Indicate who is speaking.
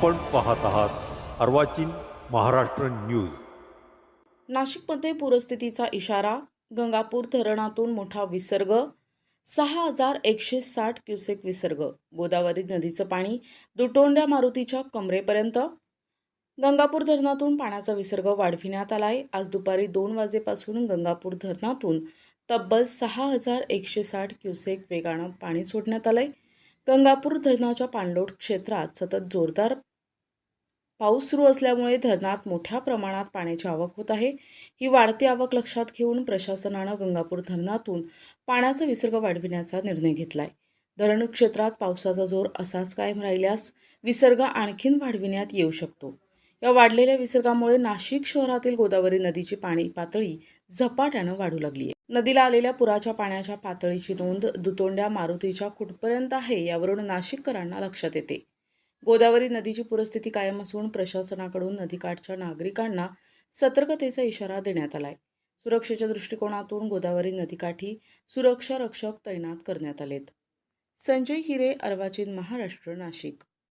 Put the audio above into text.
Speaker 1: आपण पाहत आहात अर्वाचीन महाराष्ट्र न्यूज.
Speaker 2: नाशिकमध्ये पूरस्थितीचा इशारा गंगापूर धरणातून मोठा विसर्ग सहा हजार एकशे साठ क्युसेक विसर्ग गोदावरी नदीचं पाणी दुटोंड्या मारुतीच्या कमरेपर्यंत गंगापूर धरणातून पाण्याचा विसर्ग वाढविण्यात आला आहे आज दुपारी दोन वाजेपासून गंगापूर धरणातून तब्बल सहा हजार एकशे साठ क्युसेक वेगानं पाणी सोडण्यात आलं आहे गंगापूर धरणाच्या पाणलोट क्षेत्रात सतत जोरदार पाऊस सुरू असल्यामुळे धरणात मोठ्या प्रमाणात पाण्याची आवक होत आहे. ही वाढती आवक लक्षात घेऊन प्रशासनानं गंगापूर धरणातून पाण्याचा विसर्ग वाढविण्याचा निर्णय घेतलाय. धरण क्षेत्रात पावसाचा जोर असाच कायम राहिल्यास विसर्ग आणखीन वाढविण्यात येऊ शकतो. या वाढलेल्या विसर्गामुळे नाशिक शहरातील गोदावरी नदीची पाणी पातळी झपाट्यानं वाढू लागली आहे. नदीला आलेल्या पुराच्या पाण्याच्या पातळीची नोंद दुतोंड्या मारुतीच्या कुठपर्यंत आहे यावरून नाशिककरांना लक्षात येते. गोदावरी नदीची पूरस्थिती कायम असून प्रशासनाकडून नदीकाठच्या नागरिकांना सतर्कतेचा इशारा देण्यात आलाय. सुरक्षेच्या दृष्टिकोनातून गोदावरी नदीकाठी सुरक्षा रक्षक तैनात करण्यात आलेत. संजय हिरे अर्वाचीन महाराष्ट्र नाशिक.